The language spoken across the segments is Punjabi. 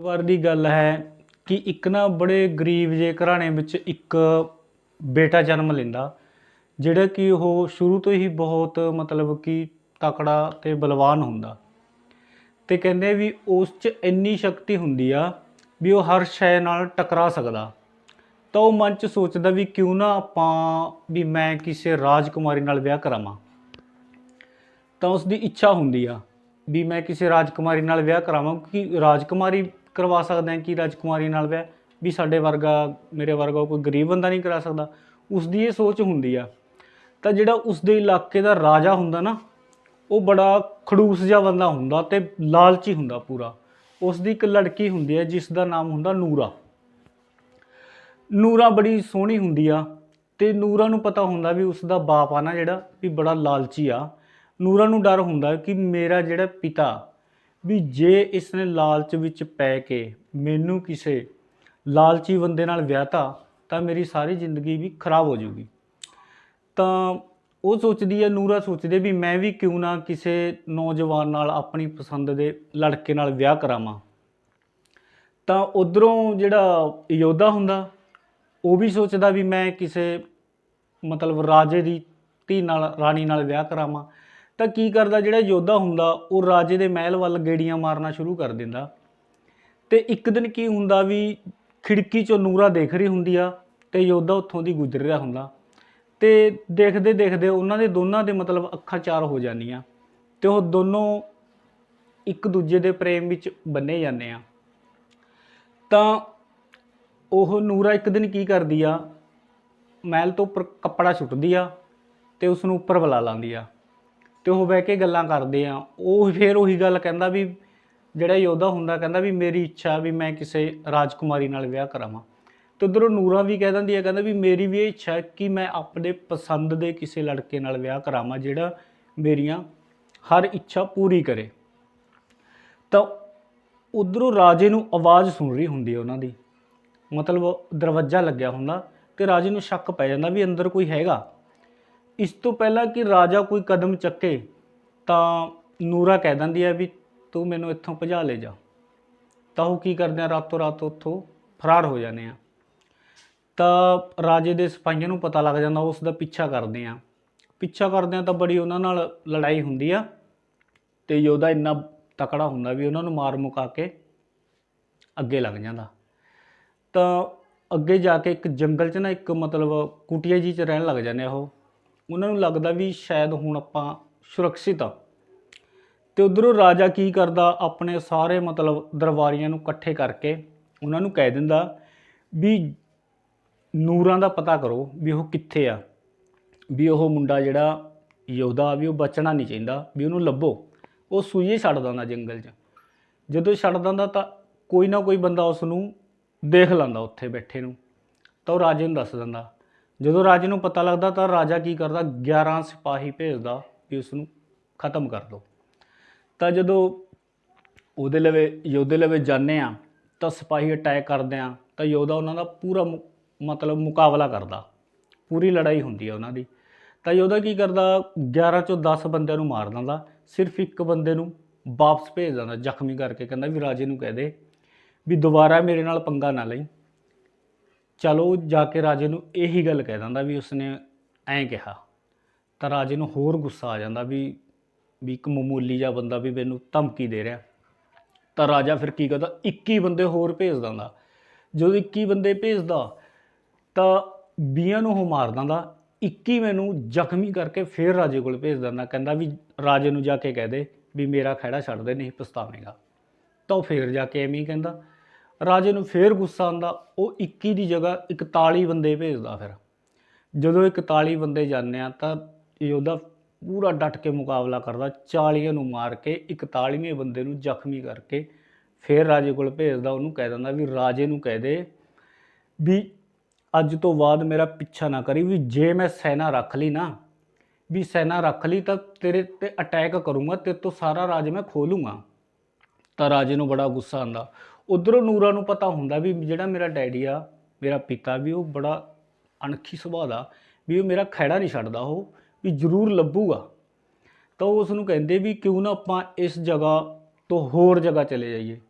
ਵਾਰ ਦੀ ਗੱਲ ਹੈ ਕਿ ਇੱਕ ਨਾ ਬੜੇ ਗਰੀਬ ਜੇ ਘਰਾਣੇ ਵਿੱਚ ਇੱਕ ਬੇਟਾ ਜਨਮ ਲੈਂਦਾ, ਜਿਹੜਾ ਕਿ ਉਹ ਸ਼ੁਰੂ ਤੋਂ ਹੀ ਬਹੁਤ ਮਤਲਬ ਕਿ ਤਕੜਾ ਤੇ ਬਲਵਾਨ ਹੁੰਦਾ। ਤੇ ਕਹਿੰਦੇ ਵੀ ਉਸ 'ਚ ਇੰਨੀ ਸ਼ਕਤੀ ਹੁੰਦੀ ਆ ਵੀ ਉਹ ਹਰ ਸ਼ੈ ਨਾਲ ਟਕਰਾ ਸਕਦਾ। ਤਾਂ ਉਹ ਮਨ 'ਚ ਸੋਚਦਾ ਵੀ ਕਿਉਂ ਨਾ ਆਪਾਂ ਵੀ ਮੈਂ ਕਿਸੇ ਰਾਜਕੁਮਾਰੀ ਨਾਲ ਵਿਆਹ ਕਰਾਵਾਂ। ਤਾਂ ਉਸ ਦੀ ਇੱਛਾ ਹੁੰਦੀ ਆ ਵੀ ਮੈਂ ਕਿਸੇ ਰਾਜਕੁਮਾਰੀ ਨਾਲ ਵਿਆਹ ਕਰਾਵਾਂ ਕਿ ਰਾਜਕੁਮਾਰੀ ਕਰਵਾ ਸਕਦੇ ਹਾਂ ਕਿ ਰਾਜਕੁਮਾਰੀ ਨਾਲ ਵਿਆਹ, ਵੀ ਸਾਡੇ ਵਰਗਾ, ਮੇਰੇ ਵਰਗਾ ਕੋਈ ਗਰੀਬ ਬੰਦਾ ਨਹੀਂ ਕਰਾ ਸਕਦਾ। ਉਸ ਦੀ ਇਹ ਸੋਚ ਹੁੰਦੀ ਆ। ਤਾਂ ਜਿਹੜਾ ਉਸ ਦੇ ਇਲਾਕੇ ਦਾ ਰਾਜਾ ਹੁੰਦਾ ਨਾ, ਉਹ ਬੜਾ ਖੜੂਸ ਜਿਹਾ ਬੰਦਾ ਹੁੰਦਾ ਤੇ ਲਾਲਚੀ ਹੁੰਦਾ ਪੂਰਾ। ਉਸ ਦੀ ਇੱਕ ਲੜਕੀ ਹੁੰਦੀ ਹੈ ਜਿਸ ਦਾ ਨਾਮ ਹੁੰਦਾ ਨੂਰਾ। ਨੂਰਾ ਬੜੀ ਸੋਹਣੀ ਹੁੰਦੀ ਆ ਤੇ ਨੂਰਾ ਨੂੰ ਪਤਾ ਹੁੰਦਾ ਵੀ ਉਸ ਦਾ ਬਾਪ ਆ ਨਾ ਜਿਹੜਾ, ਵੀ ਬੜਾ ਲਾਲਚੀ ਆ। ਨੂਰਾ ਨੂੰ ਡਰ ਹੁੰਦਾ ਕਿ ਮੇਰਾ ਜਿਹੜਾ ਪਿਤਾ ਵੀ ਜੇ ਇਸ ਨੇ ਲਾਲਚ ਵਿੱਚ ਪੈ ਕੇ ਮੈਨੂੰ ਕਿਸੇ ਲਾਲਚੀ ਬੰਦੇ ਨਾਲ ਵਿਆਹਤਾ ਤਾਂ ਮੇਰੀ ਸਾਰੀ ਜ਼ਿੰਦਗੀ ਵੀ ਖਰਾਬ ਹੋ ਜਾਊਗੀ। ਤਾਂ ਉਹ ਸੋਚਦੀ ਹੈ, ਨੂਰਾ ਸੋਚਦੀ ਵੀ ਮੈਂ ਵੀ ਕਿਉਂ ਨਾ ਕਿਸੇ ਨੌਜਵਾਨ ਨਾਲ ਆਪਣੀ ਪਸੰਦ ਦੇ ਲੜਕੇ ਨਾਲ ਵਿਆਹ ਕਰਾਵਾਂ। ਤਾਂ ਉਧਰੋਂ ਜਿਹੜਾ ਯੋਧਾ ਹੁੰਦਾ, ਉਹ ਵੀ ਸੋਚਦਾ ਵੀ ਮੈਂ ਕਿਸੇ ਮਤਲਬ ਰਾਜੇ ਦੀ ਧੀ ਨਾਲ, ਰਾਣੀ ਨਾਲ ਵਿਆਹ ਕਰਾਵਾਂ। ਤਾਂ ਕੀ ਕਰਦਾ ਜਿਹੜਾ ਯੋਧਾ ਹੁੰਦਾ, ਉਹ ਰਾਜੇ ਦੇ ਮਹਿਲ ਵੱਲ ਗੇੜੀਆਂ ਮਾਰਨਾ ਸ਼ੁਰੂ ਕਰ ਦਿੰਦਾ। ਤੇ ਇੱਕ ਦਿਨ ਕੀ ਹੁੰਦਾ ਵੀ ਖਿੜਕੀ ਚੋਂ ਨੂਰਾ ਦੇਖ ਰਹੀ ਹੁੰਦੀ ਆ ਤੇ ਯੋਧਾ ਉੱਥੋਂ ਦੀ ਗੁਜ਼ਰ ਰਿਹਾ ਹੁੰਦਾ। ਤੇ ਦੇਖਦੇ ਦੇਖਦੇ ਉਹਨਾਂ ਦੇ ਦੋਨਾਂ ਦੇ ਮਤਲਬ ਅੱਖਾਂ ਚਾਰ ਹੋ ਜਾਂਦੀਆਂ ਤੇ ਉਹ ਦੋਨੋਂ ਇੱਕ ਦੂਜੇ ਦੇ ਪ੍ਰੇਮ ਵਿੱਚ ਬੰਨੇ ਜਾਂਦੇ ਆ। ਤਾਂ ਉਹ ਨੂਰਾ ਇੱਕ ਦਿਨ ਕੀ ਕਰਦੀ ਆ, ਮਹਿਲ ਤੋਂ ਉੱਪਰ ਕੱਪੜਾ ਸੁੱਟਦੀ ਆ ਤੇ ਉਸ ਨੂੰ ਉੱਪਰ ਬੁਲਾ ਲਾਂਦੀ ਆ। ਤੇ ਉਹ ਬਹਿ ਕੇ ਗੱਲਾਂ ਕਰਦੇ ਆ। ਉਹ ਫਿਰ ਉਹੀ ਗੱਲ ਕਹਿੰਦਾ ਵੀ ਜਿਹੜਾ ਯੋਧਾ ਹੁੰਦਾ ਕਹਿੰਦਾ ਵੀ ਮੇਰੀ ਇੱਛਾ ਵੀ ਮੈਂ ਕਿਸੇ ਰਾਜਕੁਮਾਰੀ ਨਾਲ ਵਿਆਹ ਕਰਾਵਾਂ। ਤੇ ਉਧਰੋਂ ਨੂਰਾ ਵੀ ਕਹਿ ਦਿੰਦੀ ਹੈ ਕਹਿੰਦਾ ਵੀ ਮੇਰੀ ਵੀ ਇਹ ਇੱਛਾ ਕਿ ਮੈਂ ਆਪਣੇ ਪਸੰਦ ਦੇ ਕਿਸੇ ਲੜਕੇ ਨਾਲ ਵਿਆਹ ਕਰਾਵਾਂ ਜਿਹੜਾ ਮੇਰੀਆਂ ਹਰ ਇੱਛਾ ਪੂਰੀ ਕਰੇ। ਤਾਂ ਉਧਰੋਂ ਰਾਜੇ ਨੂੰ ਆਵਾਜ਼ ਸੁਣ ਰਹੀ ਹੁੰਦੀ ਹੈ ਉਹਨਾਂ ਦੀ। ਮਤਲਬ ਦਰਵਾਜ਼ਾ ਲੱਗਿਆ ਹੁੰਦਾ ਤੇ ਰਾਜੇ ਨੂੰ ਸ਼ੱਕ ਪੈ ਜਾਂਦਾ ਵੀ ਅੰਦਰ ਕੋਈ ਹੈਗਾ। ਇਸ ਤੋਂ ਪਹਿਲਾਂ ਕਿ ਰਾਜਾ ਕੋਈ ਕਦਮ ਚੱਕੇ ਤਾਂ ਨੂਰਾ ਕਹਿ ਦਿੰਦੀ ਹੈ ਵੀ ਤੂੰ ਮੈਨੂੰ ਇੱਥੋਂ ਭਜਾ ਲੈ ਜਾ। ਤਾਂ ਉਹ ਕੀ ਕਰਦੇ ਆ? ਰਾਤੋਂ ਰਾਤ ਉੱਥੋਂ ਫਰਾਰ ਹੋ ਜਾਂਦੇ ਆ। ਤਾਂ ਰਾਜੇ ਦੇ ਸਿਪਾਹੀਆਂ ਨੂੰ ਪਤਾ ਲੱਗ ਜਾਂਦਾ, ਉਸ ਦਾ ਪਿੱਛਾ ਕਰਦੇ ਆ। ਪਿੱਛਾ ਕਰਦੇ ਆ ਤਾਂ ਬੜੀ ਉਹਨਾਂ ਨਾਲ ਲੜਾਈ ਹੁੰਦੀ ਆ ਤੇ ਯੋਧਾ ਇੰਨਾ ਤਕੜਾ ਹੁੰਦਾ ਵੀ ਉਹਨਾਂ ਨੂੰ ਮਾਰ ਮੁਕਾ ਕੇ ਅੱਗੇ ਲੱਗ ਜਾਂਦਾ। ਤਾਂ ਅੱਗੇ ਜਾ ਕੇ ਇੱਕ ਜੰਗਲ 'ਚ ਨਾ ਇੱਕ ਮਤਲਬ ਕੁਟੀਆ ਜੀ 'ਚ ਰਹਿਣ ਲੱਗ ਜਾਂਦੇ ਆ ਉਹ। ਉਹਨਾਂ ਨੂੰ ਲੱਗਦਾ ਵੀ ਸ਼ਾਇਦ ਹੁਣ ਆਪਾਂ ਸੁਰੱਖਿਅਤ ਆ। ਤੇ ਉਧਰੋਂ ਰਾਜਾ ਕੀ ਕਰਦਾ? ਆਪਣੇ ਸਾਰੇ ਮਤਲਬ ਦਰਬਾਰੀਆਂ ਨੂੰ ਇਕੱਠੇ ਕਰਕੇ ਉਹਨਾਂ ਨੂੰ ਕਹਿ ਦਿੰਦਾ ਵੀ ਨੂਰਾਂ ਦਾ ਪਤਾ ਕਰੋ ਵੀ ਉਹ ਕਿੱਥੇ ਆ, ਵੀ ਉਹ ਮੁੰਡਾ ਜਿਹੜਾ ਯੋਧਾ ਵੀ ਉਹ ਬਚਣਾ ਨਹੀਂ ਚਾਹੀਦਾ, ਵੀ ਉਹਨੂੰ ਲੱਭੋ। ਉਹ ਸੂਈਏ ਛੱਡ ਦਿੰਦਾ ਜੰਗਲ 'ਚ। ਜਦੋਂ ਛੱਡ ਦਿੰਦਾ ਤਾਂ ਕੋਈ ਨਾ ਕੋਈ ਬੰਦਾ ਉਸ ਨੂੰ ਦੇਖ ਲੈਂਦਾ ਉੱਥੇ ਬੈਠੇ ਨੂੰ। ਤਾਂ ਉਹ ਰਾਜੇ ਨੂੰ ਦੱਸ ਦਿੰਦਾ ਜਦੋਂ ਰਾਜੇ ਨੂੰ ਪਤਾ ਲੱਗਦਾ ਤਾਂ ਰਾਜਾ ਕੀ ਕਰਦਾ? 11 ਸਿਪਾਹੀ ਭੇਜਦਾ ਵੀ ਉਸ ਨੂੰ ਖਤਮ ਕਰ ਦਿਓ। ਤਾਂ ਜਦੋਂ ਉਹਦੇ ਲਵੇ, ਯੋਧੇ ਲਵੇ ਜਾਂਦੇ ਆ ਤਾਂ ਸਿਪਾਹੀ ਅਟੈਕ ਕਰਦੇ ਆ ਤਾਂ ਯੋਧਾ ਉਹਨਾਂ ਦਾ ਪੂਰਾ ਮੁ- ਮਤਲਬ ਮੁਕਾਬਲਾ ਕਰਦਾ। ਪੂਰੀ ਲੜਾਈ ਹੁੰਦੀ ਹੈ ਉਹਨਾਂ ਦੀ। ਤਾਂ ਯੋਧਾ ਕੀ ਕਰਦਾ? 11 ਚੋਂ 10 ਬੰਦਿਆਂ ਨੂੰ ਮਾਰ ਦਿੰਦਾ। ਸਿਰਫ ਇੱਕ ਬੰਦੇ ਨੂੰ ਵਾਪਸ ਭੇਜ ਦਿੰਦਾ। ਜ਼ਖਮੀ ਕਰਕੇ ਕਹਿੰਦਾ ਵੀ ਰਾਜੇ ਨੂੰ ਕਹਿ ਦੇ ਵੀ ਦੁਬਾਰਾ ਮੇਰੇ ਨਾਲ ਪੰਗਾ ਨਾ ਲਈ। ਚਲੋ ਜਾ ਕੇ ਰਾਜੇ ਨੂੰ ਇਹੀ ਗੱਲ ਕਹਿ ਦਿੰਦਾ ਵੀ ਉਸਨੇ ਐਂ ਕਿਹਾ, ਤਾਂ ਰਾਜੇ ਨੂੰ ਹੋਰ ਗੁੱਸਾ ਆ ਜਾਂਦਾ ਵੀ ਵੀ ਇੱਕ ਮਾਮੂਲੀ ਜਿਹਾ ਬੰਦਾ ਵੀ ਮੈਨੂੰ ਧਮਕੀ ਦੇ ਰਿਹਾ। ਤਾਂ ਰਾਜਾ ਫਿਰ ਕੀ ਕਰਦਾ 21 ਬੰਦੇ ਹੋਰ ਭੇਜ ਦਿੰਦਾ। ਜਦੋਂ 21 ਬੰਦੇ ਭੇਜਦਾ, ਤਾਂ 20 ਨੂੰ ਉਹ ਮਾਰ ਦਿੰਦਾ। 21 ਮੈਨੂੰ ਜ਼ਖਮੀ ਕਰਕੇ ਫਿਰ ਰਾਜੇ ਕੋਲ ਭੇਜ ਦਿੰਦਾ, ਕਹਿੰਦਾ ਵੀ ਰਾਜੇ ਨੂੰ ਜਾ ਕੇ ਕਹਿ ਦੇ ਵੀ ਮੇਰਾ ਖਹਿੜਾ ਛੱਡ ਦੇ, ਨਹੀਂ ਪਛਤਾਵੇਂਗਾ। ਤਾਂ ਉਹ ਫੇਰ ਜਾ ਕੇ ਐਵੇਂ ਹੀ ਕਹਿੰਦਾ। ਰਾਜੇ ਨੂੰ ਫੇਰ ਗੁੱਸਾ ਆਉਂਦਾ, ਉਹ 21 ਦੀ ਜਗ੍ਹਾ 41 ਬੰਦੇ ਭੇਜਦਾ ਫਿਰ। ਜਦੋਂ 41 ਬੰਦੇ ਜਾਂਦੇ ਆ ਤਾਂ ਯੋਧਾ ਪੂਰਾ ਡਟ ਕੇ ਮੁਕਾਬਲਾ ਕਰਦਾ 40 ਨੂੰ ਮਾਰ ਕੇ 41ਵੇਂ ਬੰਦੇ ਨੂੰ ਜ਼ਖਮੀ ਕਰਕੇ ਫੇਰ ਰਾਜੇ ਕੋਲ ਭੇਜਦਾ, ਉਹਨੂੰ ਕਹਿ ਦਿੰਦਾ ਵੀ ਰਾਜੇ ਨੂੰ ਕਹਿ ਦੇ ਵੀ ਅੱਜ ਤੋਂ ਬਾਅਦ ਮੇਰਾ ਪਿੱਛਾ ਨਾ ਕਰੀ ਵੀ ਜੇ ਮੈਂ ਸੈਨਾ ਰੱਖ ਲਈ ਨਾ, ਵੀ ਸੈਨਾ ਰੱਖ ਲਈ ਤਾਂ ਤੇਰੇ ਤੇ ਅਟੈਕ ਕਰੂੰਗਾ, ਤੇਰੇ ਤੋਂ ਸਾਰਾ ਰਾਜ ਮੈਂ ਖੋਲੂੰਗਾ ਤਾਂ ਰਾਜੇ ਨੂੰ ਬੜਾ ਗੁੱਸਾ ਆਉਂਦਾ। ਉਧਰੋਂ ਨੂਰਾ ਨੂੰ ਪਤਾ ਹੁੰਦਾ ਵੀ ਜਿਹੜਾ ਮੇਰਾ ਡੈਡੀ ਆ, ਮੇਰਾ ਪਿਤਾ ਵੀ ਉਹ ਬੜਾ ਅਣਖੀ ਸੁਭਾਅ ਦਾ, ਵੀ ਉਹ ਮੇਰਾ ਖਹਿੜਾ ਨਹੀਂ ਛੱਡਦਾ ਉਹ, ਵੀ ਜ਼ਰੂਰ ਲੱਭੂਗਾ। ਤਾਂ ਉਹ ਉਸ ਨੂੰ ਕਹਿੰਦੇ ਵੀ ਕਿਉਂ ਨਾ ਆਪਾਂ ਇਸ ਜਗ੍ਹਾ ਤੋਂ ਹੋਰ ਜਗ੍ਹਾ ਚਲੇ ਜਾਈਏ।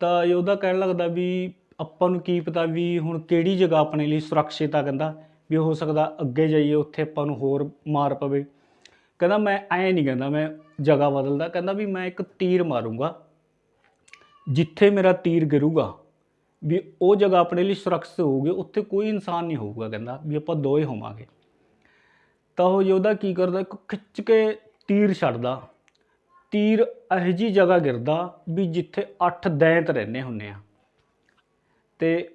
ਤਾਂ ਯੋਧਾ ਕਹਿਣ ਲੱਗਦਾ ਵੀ ਆਪਾਂ ਨੂੰ ਕੀ ਪਤਾ ਵੀ ਹੁਣ ਕਿਹੜੀ ਜਗ੍ਹਾ ਆਪਣੇ ਲਈ ਸੁਰੱਖਿਅਤ ਆ ਕਹਿੰਦਾ, ਵੀ ਹੋ ਸਕਦਾ ਅੱਗੇ ਜਾਈਏ, ਉੱਥੇ ਆਪਾਂ ਨੂੰ ਹੋਰ ਮਾਰ ਪਵੇ। ਕਹਿੰਦਾ ਮੈਂ ਐਂ ਨਹੀਂ ਕਹਿੰਦਾ, ਮੈਂ ਜਗ੍ਹਾ ਬਦਲਦਾ, ਕਹਿੰਦਾ ਵੀ ਮੈਂ ਇੱਕ ਤੀਰ ਮਾਰੂੰਗਾ। ਜਿੱਥੇ ਮੇਰਾ ਤੀਰ ਗਿਰੂਗਾ, ਵੀ ਉਹ ਜਗ੍ਹਾ ਆਪਣੇ ਲਈ ਸੁਰੱਖਿਅਤ ਹੋਊਗੀ, ਉੱਥੇ ਕੋਈ ਇਨਸਾਨ ਨਹੀਂ ਹੋਊਗਾ ਕਹਿੰਦਾ, ਵੀ ਆਪਾਂ ਦੋਏ ਹੋਵਾਂਗੇ। ਤਾਂ ਉਹ ਯੋਧਾ ਕੀ ਕਰਦਾ, ਇੱਕ ਖਿੱਚ ਕੇ ਤੀਰ ਛੱਡਦਾ। ਤੀਰ ਇਹੋ ਜਿਹੀ ਜਗ੍ਹਾ ਗਿਰਦਾ ਵੀ ਜਿੱਥੇ ਅੱਠ ਦੈਂਤ ਰਹਿੰਦੇ ਹੁੰਨੇ ਆ। ਤੇ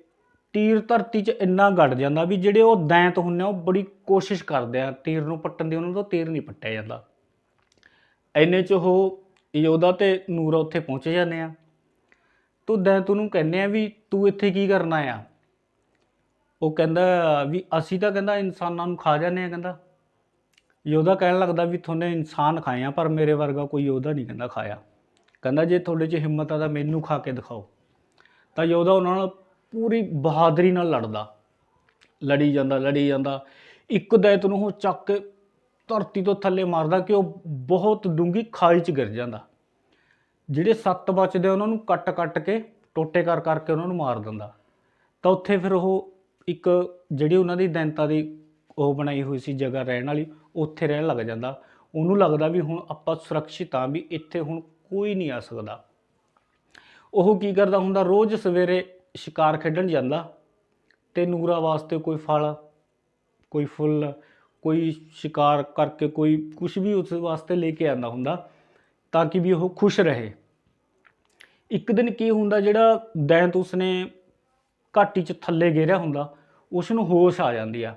ਤੀਰ ਧਰਤੀ 'ਚ ਇੰਨਾ ਗੱਡ ਜਾਂਦਾ ਵੀ ਜਿਹੜੇ ਉਹ ਦੈਂਤ ਹੁੰਨੇ ਆ, ਉਹ ਬੜੀ ਕੋਸ਼ਿਸ਼ ਕਰਦੇ ਆ ਤੀਰ ਨੂੰ ਪੱਟਣ ਦੀ, ਉਹਨਾਂ ਤੋਂ ਤੀਰ ਨਹੀਂ ਪੱਟਿਆ ਜਾਂਦਾ। ਐਨੇ 'ਚ ਉਹ ਯੋਧਾ ਤੇ ਨੂਰਾ ਉੱਥੇ ਪਹੁੰਚ ਜਾਂਦੇ ਆ। ਤੂੰ ਦੈਂਤ ਨੂੰ ਕਹਿੰਦੇ ਆ ਵੀ ਤੂੰ ਇੱਥੇ ਕੀ ਕਰਨਾ ਆ ਉਹ ਕਹਿੰਦਾ ਵੀ ਅਸੀਂ ਤਾਂ ਕਹਿੰਦਾ ਇਨਸਾਨਾਂ ਨੂੰ ਖਾ ਜਾਂਦੇ ਆ ਕਹਿੰਦਾ। ਯੋਧਾ ਕਹਿਣ ਲੱਗਦਾ ਵੀ ਤੁਹਾਨੇ ਇਨਸਾਨ ਖਾਏ ਆ, ਪਰ ਮੇਰੇ ਵਰਗਾ ਕੋਈ ਯੋਧਾ ਨਹੀਂ ਕਹਿੰਦਾ ਖਾਇਆ। ਕਹਿੰਦਾ ਜੇ ਤੁਹਾਡੇ 'ਚ ਹਿੰਮਤ ਆ ਤਾਂ ਮੈਨੂੰ ਖਾ ਕੇ ਦਿਖਾਓ। ਤਾਂ ਯੋਧਾ ਉਹਨਾਂ ਨਾਲ ਪੂਰੀ ਬਹਾਦਰੀ ਨਾਲ ਲੜਦਾ। ਲੜੀ ਜਾਂਦਾ ਲੜੀ ਜਾਂਦਾ। ਇੱਕ ਦੈਤ ਨੂੰ ਉਹ ਚੱਕ ਕੇ ਧਰਤੀ ਤੋਂ ਥੱਲੇ ਮਾਰਦਾ ਕਿ ਉਹ ਬਹੁਤ ਡੂੰਗੀ ਖਾਈ 'ਚ ਗਿਰ ਜਾਂਦਾ। ਜਿਹੜੇ ਸੱਤ ਬਚਦੇ ਆ, ਉਹਨਾਂ ਨੂੰ ਕੱਟ ਕੱਟ ਕੇ ਟੋਟੇ ਕਰ ਕਰਕੇ ਉਹਨਾਂ ਨੂੰ ਮਾਰ ਦਿੰਦਾ। ਤਾਂ ਉੱਥੇ ਫਿਰ ਉਹ ਇੱਕ ਜਿਹੜੀ ਉਹਨਾਂ ਦੀ ਦੈਂਤਾਂ ਦੀ ਉਹ ਬਣਾਈ ਹੋਈ ਸੀ ਜਗ੍ਹਾ ਰਹਿਣ ਵਾਲੀ ਉੱਥੇ ਰਹਿਣ ਲੱਗ ਜਾਂਦਾ। ਉਹਨੂੰ ਲੱਗਦਾ ਵੀ ਹੁਣ ਆਪਾਂ ਸੁਰੱਖਿਅਤ ਆ ਵੀ ਇੱਥੇ ਹੁਣ ਕੋਈ ਨਹੀਂ ਆ ਸਕਦਾ। ਉਹ ਕੀ ਕਰਦਾ ਹੁੰਦਾ ਰੋਜ਼ ਸਵੇਰੇ ਸ਼ਿਕਾਰ ਖੇਡਣ ਜਾਂਦਾ। ਤੇ ਨੂਰਾ ਵਾਸਤੇ ਕੋਈ ਫਲ ਕੋਈ ਫੁੱਲ ਕੋਈ ਸ਼ਿਕਾਰ ਕਰਕੇ ਕੋਈ ਕੁਝ ਵੀ ਉਸ ਵਾਸਤੇ ਲੈ ਕੇ ਆਉਂਦਾ ਹੁੰਦਾ। ਤਾਂ ਕਿ ਵੀ ਉਹ ਖੁਸ਼ ਰਹੇ। ਇੱਕ ਦਿਨ ਕੀ ਹੁੰਦਾ, ਜਿਹੜਾ ਦੈਂਤ ਉਸਨੇ ਘਾਟੀ 'ਚ ਥੱਲੇ ਗੇਰਿਆ ਹੁੰਦਾ ਉਸ ਨੂੰ ਹੋਸ਼ ਆ ਜਾਂਦੀ ਆ।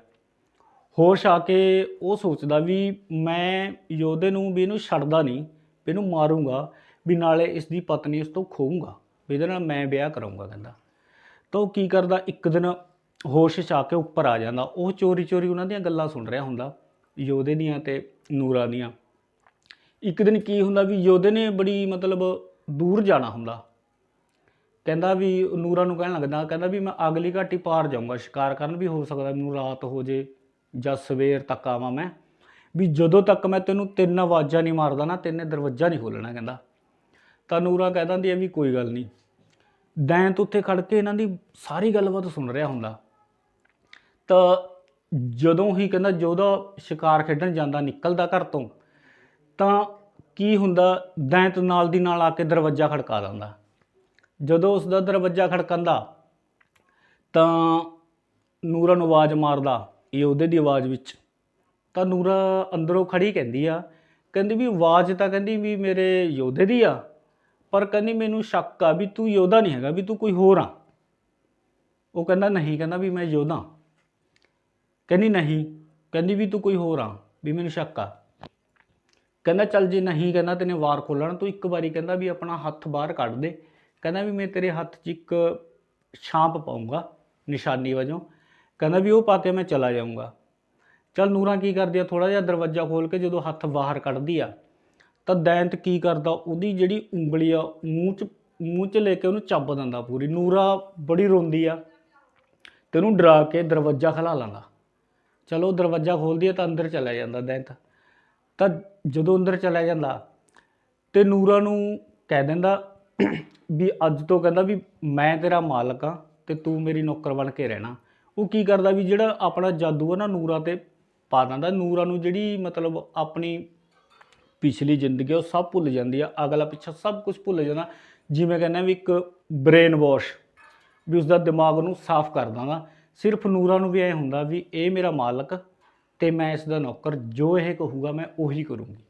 ਹੋਸ਼ ਆ ਕੇ ਉਹ ਸੋਚਦਾ ਵੀ ਮੈਂ ਯੋਧੇ ਨੂੰ ਵੀ ਇਹਨੂੰ ਛੱਡਦਾ ਨਹੀਂ, ਵੀ ਇਹਨੂੰ ਮਾਰੂੰਗਾ, ਵੀ ਨਾਲੇ ਇਸ ਦੀ ਪਤਨੀ ਉਸ ਤੋਂ ਖੋਊਂਗਾ, ਵੀ ਇਹਦੇ ਨਾਲ ਮੈਂ ਵਿਆਹ ਕਰਾਂਗਾ ਕਹਿੰਦਾ। ਤਾਂ ਉਹ ਕੀ ਕਰਦਾ, ਇੱਕ ਦਿਨ ਹੋਸ਼ 'ਚ ਆ ਕੇ ਉੱਪਰ ਆ ਜਾਂਦਾ। ਉਹ ਚੋਰੀ ਚੋਰੀ ਉਹਨਾਂ ਦੀਆਂ ਗੱਲਾਂ ਸੁਣ ਰਿਹਾ ਹੁੰਦਾ, ਯੋਧੇ ਦੀਆਂ ਤੇ ਨੂਰਾ ਦੀਆਂ। ਇੱਕ ਦਿਨ ਕੀ ਹੁੰਦਾ ਵੀ ਯੋਧੇ ਨੇ ਬੜੀ ਮਤਲਬ ਦੂਰ ਜਾਣਾ ਹੁੰਦਾ। ਕਹਿੰਦਾ ਵੀ ਨੂਰਾ ਨੂੰ ਕਹਿਣ ਲੱਗਦਾ, ਕਹਿੰਦਾ ਵੀ ਮੈਂ ਅਗਲੀ ਘਾਟੀ ਪਾਰ ਜਾਊਂਗਾ। ਸ਼ਿਕਾਰ ਕਰਨ ਵੀ ਹੋ ਸਕਦਾ, ਮੈਨੂੰ ਰਾਤ ਹੋ ਜੇ ਜਾਂ ਸਵੇਰ ਤੱਕ ਆਵਾਂ ਮੈਂ। ਵੀ ਜਦੋਂ ਤੱਕ ਮੈਂ ਤੈਨੂੰ ਤਿੰਨ ਆਵਾਜ਼ਾਂ ਨਹੀਂ ਮਾਰਦਾ ਨਾ, ਤੈਨੇ ਦਰਵਾਜ਼ਾ ਨਹੀਂ ਖੋਲਣਾ ਕਹਿੰਦਾ। ਤਾਂ ਨੂਰਾ ਕਹਿ ਦਿੰਦੀ ਹੈ ਵੀ ਕੋਈ ਗੱਲ ਨਹੀਂ। ਦੈਂਤ ਉੱਥੇ ਖੜ ਕੇ ਇਹਨਾਂ ਦੀ ਸਾਰੀ ਗੱਲਬਾਤ ਸੁਣ ਰਿਹਾ ਹੁੰਦਾ। ਤਾਂ ਜਦੋਂ ਹੀ ਕਹਿੰਦਾ ਜੋਦਾ ਸ਼ਿਕਾਰ ਖੇਡਣ ਜਾਂਦਾ, ਨਿਕਲਦਾ ਘਰ ਤੋਂ ਤਾਂ ਕੀ ਹੁੰਦਾ? ਦੈਂਤ ਨਾਲ ਦੀ ਨਾਲ ਆ ਕੇ ਦਰਵਾਜ਼ਾ ਖੜਕਾ ਦਿੰਦਾ। ਜਦੋਂ ਉਸ ਦਾ ਦਰਵਾਜ਼ਾ ਖੜਕੰਦਾ, ਤਾਂ ਨੂਰਾ ਨੂੰ ਆਵਾਜ਼ ਮਾਰਦਾ, ਇਹ ਉਹਦੇ ਦੀ ਆਵਾਜ਼ ਵਿੱਚ। ਤਾਂ ਨੂਰਾ ਅੰਦਰੋਂ ਖੜੀ ਕਹਿੰਦੀ ਆ, ਕਹਿੰਦੀ ਵੀ ਆਵਾਜ਼ ਤਾਂ ਕਹਿੰਦੀ ਵੀ ਮੇਰੇ ਯੋਧੇ ਦੀ ਆ, ਪਰ ਕਹਿੰਦੀ ਮੈਨੂੰ ਸ਼ੱਕ ਆ ਵੀ ਤੂੰ ਯੋਧਾ ਨਹੀਂ ਹੈਗਾ, ਵੀ ਤੂੰ ਕੋਈ ਹੋਰ ਆ। ਉਹ ਕਹਿੰਦਾ, ਨਹੀਂ, ਕਹਿੰਦਾ, ਵੀ ਮੈਂ ਯੋਧਾ ਕਹਿੰਦੀ, ਨਹੀਂ, ਕਹਿੰਦੀ, ਵੀ ਤੂੰ ਕੋਈ ਹੋਰ ਆ, ਵੀ ਮੈਨੂੰ ਸ਼ੱਕ ਆ। ਕਹਿੰਦਾ, ਚੱਲ ਜੇ ਨਹੀਂ ਕਹਿੰਦਾ ਤੈਨੇ ਵਾਰ ਖੋਲਣਾ ਤੂੰ ਇੱਕ ਵਾਰੀ ਕਹਿੰਦਾ ਵੀ ਆਪਣਾ ਹੱਥ ਬਾਹਰ ਕੱਢ ਦੇ। ਕਹਿੰਦਾ ਵੀ ਮੈਂ ਤੇਰੇ ਹੱਥ 'ਚ ਇੱਕ ਛਾਂਪ ਪਾਉਂਗਾ ਨਿਸ਼ਾਨੀ ਵਜੋਂ। ਕਹਿੰਦਾ ਵੀ ਉਹ ਪਾ ਕੇ ਮੈਂ ਚਲਾ ਜਾਊਂਗਾ। ਚੱਲ ਨੂਰਾਂ ਕੀ ਕਰਦੀ ਆ ਥੋੜਾ ਜਿਹਾ ਦਰਵਾਜ਼ਾ ਖੋਲ ਕੇ ਜਦੋਂ ਹੱਥ ਬਾਹਰ ਕੱਢਦੀ ਆ, ਤਾਂ ਦੈਂਤ ਕੀ ਕਰਦਾ, ਉਹਦੀ ਜਿਹੜੀ ਉਂਗਲੀ ਆ, ਮੂੰਹ 'ਚ ਮੂੰਹ 'ਚ ਲੈ ਕੇ ਉਹਨੂੰ ਚੱਬ ਦਿੰਦਾ ਪੂਰੀ। ਨੂਰਾ ਬੜੀ ਰੋਂਦੀ ਆ ਤੇ ਉਹਨੂੰ ਡਰਾ ਕੇ ਦਰਵਾਜ਼ਾ ਖਲਾ ਲਾਂਦਾ। ਚਲੋ ਦਰਵਾਜ਼ਾ ਖੋਲਦੀ ਆ ਤਾਂ ਅੰਦਰ ਚਲਾ ਜਾਂਦਾ ਦੈਂਤ। ਤਾਂ ਜਦੋਂ ਅੰਦਰ ਚਲਾ ਜਾਂਦਾ ਤੇ ਨੂਰਾ ਨੂੰ ਕਹਿ ਦਿੰਦਾ ਵੀ ਅੱਜ ਤੋਂ ਕਹਿੰਦਾ ਵੀ ਮੈਂ ਤੇਰਾ ਮਾਲਕ ਆ ਤੇ ਤੂੰ ਮੇਰੀ ਨੌਕਰ ਬਣ ਕੇ ਰਹਿਣਾ। ਉਹ ਕੀ ਕਰਦਾ ਵੀ ਜਿਹੜਾ ਆਪਣਾ ਜਾਦੂ ਆ ਨਾ ਨੂਰਾ ਤੇ ਪਾ ਦਿੰਦਾ। ਨੂਰਾ ਨੂੰ ਜਿਹੜੀ ਮਤਲਬ ਆਪਣੀ ਪਿਛਲੀ ਜ਼ਿੰਦਗੀ ਆ, ਉਹ ਸਭ ਭੁੱਲ ਜਾਂਦੀ ਆ। ਅਗਲਾ ਪਿੱਛਾ ਸਭ ਕੁਝ ਭੁੱਲ ਜਾਂਦਾ। ਜਿਵੇਂ ਕਹਿੰਦੇ ਵੀ ਇੱਕ ਬ੍ਰੇਨ ਵਾਸ਼ ਵੀ ਉਸ ਦਾ ਦਿਮਾਗ ਨੂੰ ਸਾਫ਼ ਕਰ ਦਾਂਗਾ ਸਿਰਫ ਨੂਰਾ ਨੂੰ ਵੀ ਐ ਹੁੰਦਾ ਵੀ ਇਹ ਮੇਰਾ ਮਾਲਕ ਤੇ ਮੈਂ ਇਸ ਦਾ ਨੌਕਰ ਜੋ ਇਹ ਕਹੂਗਾ ਮੈਂ ਉਹੀ ਕਰੂੰਗੀ।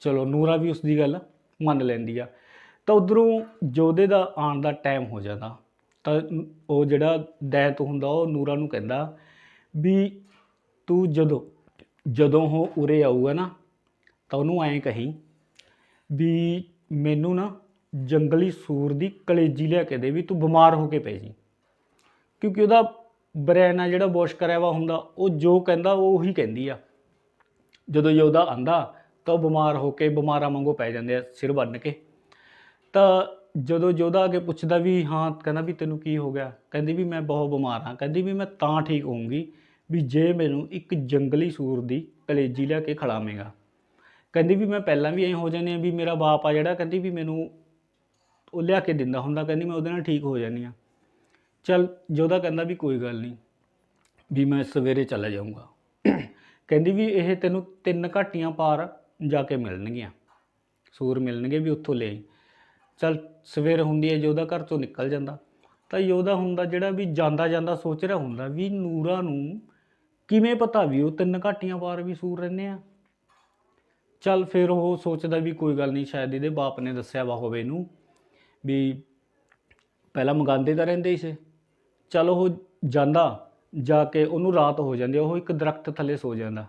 ਚਲੋ ਨੂਰਾ ਵੀ ਉਸ ਦੀ ਗੱਲ ਮੰਨ ਲੈਂਦੀ ਆ। ਤਾਂ ਉਧਰੋਂ ਜੋਦੇ ਦਾ ਆਉਣ ਦਾ ਟਾਈਮ ਹੋ ਜਾਂਦਾ। ਤਾਂ ਉਹ ਜਿਹੜਾ ਦੈਤ ਹੁੰਦਾ ਉਹ ਨੂਰਾ ਨੂੰ ਕਹਿੰਦਾ ਵੀ ਤੂੰ ਜਦੋਂ ਜਦੋਂ ਉਹ ਉਰੇ ਆਊਗਾ ਨਾ, ਤਾਂ ਉਹਨੂੰ ਐਂ ਕਹੀ ਵੀ ਮੈਨੂੰ ਨਾ ਜੰਗਲੀ ਸੂਰ ਦੀ ਕਲੇਜੀ ਲਿਆ ਕੇ ਦੇ ਵੀ ਤੂੰ ਬਿਮਾਰ ਹੋ ਕੇ ਪੈ ਜੀ ਕਿਉਂਕਿ ਉਹਦਾ ਬ੍ਰੇਨ ਆ ਜਿਹੜਾ ਵਾਸ਼ ਕਰਿਆ ਵਾ ਹੁੰਦਾ, ਉਹ ਜੋ ਕਹਿੰਦਾ, ਉਹ ਉਹੀ ਕਹਿੰਦੀ ਆ। ਜਦੋਂ ਯੋਧਾ ਆਂਦਾ, ਤਾਂ ਉਹ ਬਿਮਾਰ ਹੋ ਕੇ ਬਿਮਾਰਾਂ ਵਾਂਗੂ ਪੈ ਜਾਂਦੇ ਆ, ਸਿਰ ਬੰਨ ਕੇ। ਤਾਂ ਜਦੋਂ ਯੋਧਾ ਆ ਪੁੱਛਦਾ ਵੀ, ਹਾਂ, ਕਹਿੰਦਾ ਵੀ, ਤੈਨੂੰ ਕੀ ਹੋ ਗਿਆ? ਕਹਿੰਦੀ ਵੀ, ਮੈਂ ਬਹੁਤ ਬਿਮਾਰ ਹਾਂ। ਕਹਿੰਦੀ ਵੀ, ਮੈਂ ਤਾਂ ਠੀਕ ਹੋਊਂਗੀ ਵੀ ਜੇ ਮੈਨੂੰ ਇੱਕ ਜੰਗਲੀ ਸੂਰ ਦੀ ਕਲੇਜੀ ਲਿਆ ਕੇ ਖੜਾਵੇਂਗਾ ਕਹਿੰਦੀ ਵੀ, ਮੈਂ ਪਹਿਲਾਂ ਵੀ ਐਂ ਹੋ ਜਾਂਦੀ ਆ ਵੀ ਮੇਰਾ ਬਾਪ ਆ ਜਿਹੜਾ, ਕਹਿੰਦੀ ਵੀ ਮੈਨੂੰ ਉਹ ਲਿਆ ਕੇ ਦਿੰਦਾ ਹੁੰਦਾ, ਕਹਿੰਦੀ ਮੈਂ ਉਹਦੇ ਨਾਲ ਠੀਕ ਹੋ ਜਾਂਦੀ ਆ ਚਲ ਜੋਦਾ ਕਹਿੰਦਾ ਵੀ ਕੋਈ ਗੱਲ ਨਹੀਂ, ਵੀ ਮੈਂ ਸਵੇਰੇ ਚਲਾ ਜਾਊਂਗਾ। ਕਹਿੰਦੀ ਵੀ ਇਹ ਤੈਨੂੰ ਤਿੰਨ ਘਾਟੀਆਂ ਪਾਰ ਜਾ ਕੇ ਮਿਲਣਗੀਆਂ। ਸੂਰ ਮਿਲਣਗੇ ਵੀ ਉੱਥੋਂ ਲੈ ਆਈ। ਚਲ, ਸਵੇਰ ਹੁੰਦੀ ਹੈ, ਯੋਧਾ ਘਰ ਤੋਂ ਨਿਕਲ ਜਾਂਦਾ। ਤਾਂ ਯੋਧਾ ਹੁੰਦਾ ਜਿਹੜਾ ਵੀ ਜਾਂਦਾ ਜਾਂਦਾ ਸੋਚ ਰਿਹਾ ਹੁੰਦਾ ਵੀ ਨੂਰਾ ਨੂੰ ਕਿਵੇਂ ਪਤਾ ਵੀ ਉਹ ਤਿੰਨ ਘਾਟੀਆਂ ਪਾਰ ਵੀ ਸੂਰ ਰਹਿੰਦੇ ਆ। ਚੱਲ, ਫਿਰ ਉਹ ਸੋਚਦਾ ਵੀ ਕੋਈ ਗੱਲ ਨਹੀਂ, ਸ਼ਾਇਦ ਇਹਦੇ ਬਾਪ ਨੇ ਦੱਸਿਆ ਵਾ ਹੋਵੇ ਇਹਨੂੰ ਵੀ ਪਹਿਲਾਂ ਮੰਗਾਉਂਦੇ ਤਾਂ ਰਹਿੰਦੇ ਹੀ ਸੀ। ਚਲ ਉਹ ਜਾਂਦਾ, ਜਾ ਕੇ ਉਹਨੂੰ ਰਾਤ ਹੋ ਜਾਂਦੀ ਉਹ ਇੱਕ ਦਰਖਤ ਥੱਲੇ ਸੋ ਜਾਂਦਾ।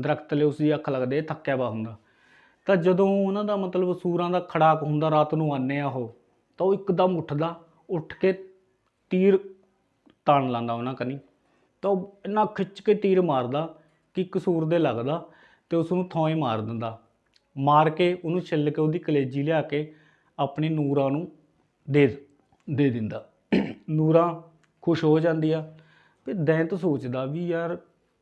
ਦਰਖਤ ਥੱਲੇ ਉਸ ਦੀ ਅੱਖ ਲੱਗਦੇ ਥੱਕਿਆ ਵਾ ਹੁੰਦਾ। ਤਾਂ ਜਦੋਂ ਉਹਨਾਂ ਦਾ ਮਤਲਬ ਸੂਰਾਂ ਦਾ ਖੜਾਕ ਹੁੰਦਾ, ਰਾਤ ਨੂੰ ਆਨੇ ਆ ਉਹ, ਤਾਂ ਉਹ ਇੱਕਦਮ ਉੱਠਦਾ, ਉੱਠ ਕੇ ਤੀਰ ਤਾਣ ਲਾਂਦਾ ਉਹਨਾਂ ਕਨੀ। ਤਾਂ ਉਹ ਇੰਨਾ ਖਿੱਚ ਕੇ ਤੀਰ ਮਾਰਦਾ ਕਿ ਕਸੂਰ ਦੇ ਲੱਗਦਾ ਤੇ ਉਸ ਨੂੰ ਥੋਂ ਹੀ ਮਾਰ ਦਿੰਦਾ। ਮਾਰ ਕੇ ਉਹਨੂੰ ਛਿੱਲ ਕੇ ਉਹਦੀ ਕਲੇਜੀ ਲਿਆ ਕੇ ਆਪਣੀ ਨੂਰਾਂ ਨੂੰ ਦੇ ਦੇ ਦਿੰਦਾ। ਨੂਰਾਂ ਖੁਸ਼ ਹੋ ਜਾਂਦੀ ਆ ਤੇ ਦੈਂਤ ਸੋਚਦਾ ਵੀ ਯਾਰ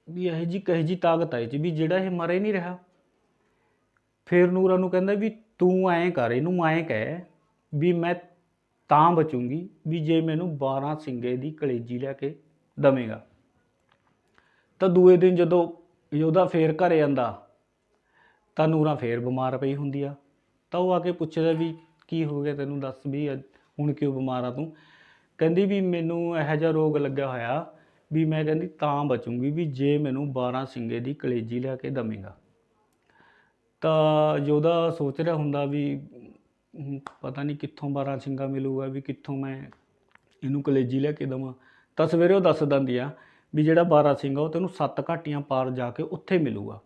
ਵੀ ਇਹ ਜੀ ਕਹੇ ਜੀ ਤਾਕਤ ਆਈ ਜੀ ਵੀ ਜਿਹੜਾ ਇਹ ਮਰੇ ਨਹੀਂ ਰਿਹਾ। ਫਿਰ ਨੂਰਾਂ ਨੂੰ ਕਹਿੰਦਾ ਵੀ ਤੂੰ ਐਂ ਕਰ, ਇਹਨੂੰ ਐਂ ਕਹਿ ਵੀ ਮੈਂ ਤਾਂ ਬਚੂੰਗੀ ਵੀ ਜੇ ਮੈਨੂੰ 12 ਸਿੰਗੇ ਦੀ ਕਲੇਜੀ ਲੈ ਕੇ ਦਵੇਂਗਾ। ਤਾਂ ਦੂਏ ਦਿਨ ਜਦੋਂ ਯੋਧਾ ਫੇਰ ਘਰੇ ਆਂਦਾ, ਤਾਂ ਨੂਰਾਂ ਫੇਰ ਬਿਮਾਰ ਪਈ ਹੁੰਦੀ ਆ। ਤਾਂ ਉਹ ਆ ਕੇ ਪੁੱਛਦਾ ਵੀ ਕੀ ਹੋ ਗਿਆ ਤੈਨੂੰ, ਦੱਸ ਵੀ ਅੱਜ ਹੁਣ ਕਿਉਂ ਬਿਮਾਰ ਆ ਤੂੰ? ਕਹਿੰਦੀ ਵੀ ਮੈਨੂੰ ਇਹੋ ਜਿਹਾ ਰੋਗ ਲੱਗਿਆ ਹੋਇਆ ਵੀ ਮੈਂ ਕਹਿੰਦੀ ਤਾਂ ਬਚੂੰਗੀ ਵੀ ਜੇ ਮੈਨੂੰ 12 ਸਿੰਗੇ ਦੀ ਕਲੇਜੀ ਲਿਆ ਕੇ ਦਵੇਂਗਾ। ਤਾਂ ਯੋਧਾ ਸੋਚ ਰਿਹਾ ਹੁੰਦਾ ਵੀ ਪਤਾ ਨਹੀਂ ਕਿੱਥੋਂ 12 ਸਿੰਗਾ ਮਿਲੂਗਾ ਵੀ ਕਿੱਥੋਂ ਮੈਂ ਇਹਨੂੰ ਕਲੇਜੀ ਲੈ ਕੇ ਦਵਾਂ। ਤਾਂ ਸਵੇਰੇ ਉਹ ਦੱਸ ਦਿੰਦੀ ਆ ਵੀ ਜਿਹੜਾ 12 ਸਿੰਗਾ ਉਹ ਤੈਨੂੰ ਸੱਤ ਘਾਟੀਆਂ ਪਾਰ ਜਾ ਕੇ ਉੱਥੇ ਮਿਲੂਗਾ।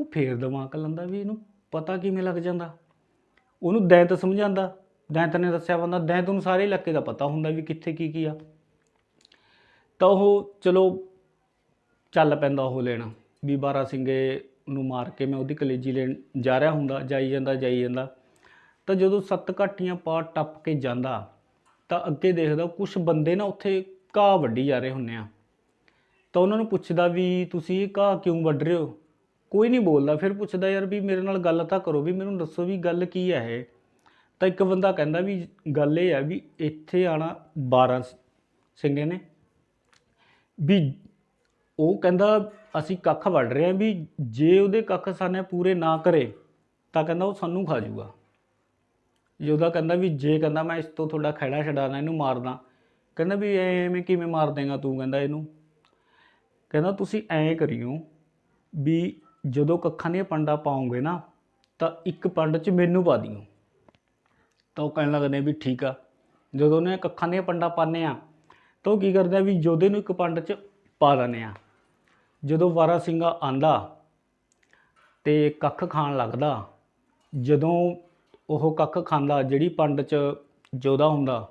ਉਹ ਫੇਰ ਦਿਮਾਗ ਲੈਂਦਾ ਵੀ ਇਹਨੂੰ ਪਤਾ ਕਿਵੇਂ ਲੱਗ ਜਾਂਦਾ। ਉਹਨੂੰ ਦੈਂਤ ਸਮਝਾਉਂਦਾ। ਦੈਂਤ ਨੇ ਦੱਸਿਆ ਬੰਦਾ, ਦੈਂਤ ਨੂੰ ਸਾਰੇ ਇਲਾਕੇ ਦਾ ਪਤਾ ਹੁੰਦਾ ਵੀ ਕਿੱਥੇ ਕੀ ਕੀ ਆ। ਤਾਂ ਉਹ ਚਲੋ ਚੱਲ ਪੈਂਦਾ ਉਹ ਲੈਣਾ, ਵੀ 12 ਸਿੰਗੇ ਨੂੰ ਮਾਰ ਕੇ ਮੈਂ ਉਹਦੀ ਕਲੇਜੀ ਲੈਣ ਜਾ ਰਿਹਾ ਹੁੰਦਾ, ਜਾਈ ਜਾਂਦਾ ਜਾਈ ਜਾਂਦਾ। ਤਾਂ ਜਦੋਂ ਸੱਤ ਘਾਟੀਆਂ ਪਾਰ ਟੱਪ ਕੇ ਜਾਂਦਾ, ਤਾਂ ਅੱਗੇ ਦੇਖਦਾ ਕੁਝ ਬੰਦੇ ਨਾ ਉੱਥੇ ਘਾਹ ਵੱਢੀ ਜਾ ਰਹੇ ਹੁੰਨੇ ਆ। ਤਾਂ ਉਹਨਾਂ ਨੂੰ ਪੁੱਛਦਾ ਵੀ ਤੁਸੀਂ ਇਹ ਘਾਹ ਕਿਉਂ ਵੱਢ ਰਹੇ ਹੋ? ਕੋਈ ਨਹੀਂ ਬੋਲਦਾ, ਫਿਰ ਪੁੱਛਦਾ ਯਾਰ ਵੀ ਮੇਰੇ ਨਾਲ ਗੱਲ ਤਾਂ ਕਰੋ, ਵੀ ਮੈਨੂੰ ਦੱਸੋ ਵੀ ਗੱਲ ਕੀ ਹੈ ਇਹ। ਤਾਂ ਇੱਕ ਬੰਦਾ ਕਹਿੰਦਾ ਵੀ ਗੱਲ ਇਹ ਹੈ ਵੀ ਇੱਥੇ ਆਣਾ 12 ਸਿੰਘੇ ਨੇ। ਵੀ ਉਹ ਕਹਿੰਦਾ ਅਸੀਂ ਕੱਖ ਵੱਢ ਰਹੇ ਹਾਂ ਵੀ ਜੇ ਉਹਦੇ ਕੱਖ ਸਾਨੇ ਪੂਰੇ ਨਾ ਕਰੇ ਤਾਂ ਕਹਿੰਦਾ ਉਹ ਸਾਨੂੰ ਖਾ ਜਾਊਗਾ ਯੋਧਾ ਕਹਿੰਦਾ ਵੀ ਜੇ ਕਹਿੰਦਾ ਮੈਂ ਇਸ ਤੋਂ ਤੁਹਾਡਾ ਖੈੜਾ ਛਡਾਣਾ ਇਹਨੂੰ ਮਾਰਦਾ ਕਹਿੰਦਾ ਵੀ ਐਵੇਂ ਕਿਵੇਂ ਮਾਰ ਦੇਗਾ ਤੂੰ ਕਹਿੰਦਾ ਇਹਨੂੰ। ਕਹਿੰਦਾ ਤੁਸੀਂ ਐਂ ਕਰਿਓ ਵੀ ਜਦੋਂ ਕੱਖਾਂ ਦੀਆਂ ਪੰਡਾ ਪਾਉਂਗੇ ਨਾ ਤਾਂ ਇੱਕ ਪੰਡ 'ਚ ਮੈਨੂੰ ਪਾ ਦਿਓ। ਤਾਂ ਉਹ ਕਹਿਣ ਲੱਗਦੇ ਵੀ ਠੀਕ ਆ। ਜਦੋਂ ਉਹਨੇ ਕੱਖਾਂ ਦੀਆਂ ਪੰਡਾਂ ਪਾਉਂਦੇ ਆ, ਤਾਂ ਉਹ ਕੀ ਕਰਦੇ ਆ ਵੀ ਯੋਧੇ ਨੂੰ ਇੱਕ ਪੰਡ 'ਚ ਪਾ ਦਿੰਦੇ ਆ। ਜਦੋਂ ਵਾਰਾ ਸਿੰਘਾ ਆਂਦਾ ਤੇ ਕੱਖ ਖਾਣ ਲੱਗਦਾ, ਜਦੋਂ ਉਹ ਕੱਖ ਖਾਂਦਾ, ਜਿਹੜੀ ਪੰਡ 'ਚ ਯੋਧਾ ਹੁੰਦਾ,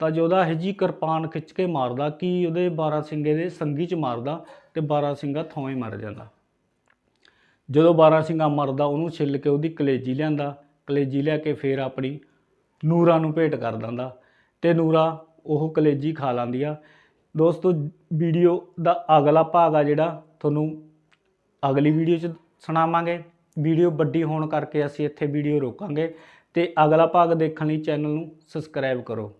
ਤਾਂ ਯੋਧਾ ਇਹ ਜੀ ਕਿਰਪਾਨ ਖਿੱਚ ਕੇ ਮਾਰਦਾ ਕਿ ਉਹਦੇ 12 ਸਿੰਘੇ ਦੇ ਸੰਗੀ 'ਚ ਮਾਰਦਾ ਤੇ 12 ਸਿੰਘਾ ਥੋਂ ਹੀ ਮਰ ਜਾਂਦਾ। ਜਦੋਂ 12 ਸਿੰਘਾ ਮਰਦਾ, ਉਹਨੂੰ ਛਿੱਲ ਕੇ ਉਹਦੀ ਕਲੇਜੀ ਲਿਆਂਦਾ, ਕਲੇਜੀ ਲਿਆ ਕੇ ਫੇਰ ਆਪਣੀ ਨੂਰਾ ਨੂੰ ਭੇਟ ਕਰ ਦਿੰਦਾ। ਤੇ ਨੂਰਾ ਉਹ ਕਲੇਜੀ ਖਾ ਲੈਂਦੀ ਆ ਦੋਸਤੋ, ਵੀਡੀਓ ਦਾ ਅਗਲਾ ਭਾਗ ਆ ਜਿਹੜਾ ਤੁਹਾਨੂੰ ਅਗਲੀ ਵੀਡੀਓ 'ਚ ਸੁਣਾਵਾਂਗੇ। ਵੀਡੀਓ ਵੱਡੀ ਹੋਣ ਕਰਕੇ ਅਸੀਂ ਇੱਥੇ ਵੀਡੀਓ ਰੋਕਾਂਗੇ। ਤੇ ਅਗਲਾ ਭਾਗ ਦੇਖਣ ਲਈ ਚੈਨਲ ਨੂੰ ਸਬਸਕ੍ਰਾਈਬ ਕਰੋ।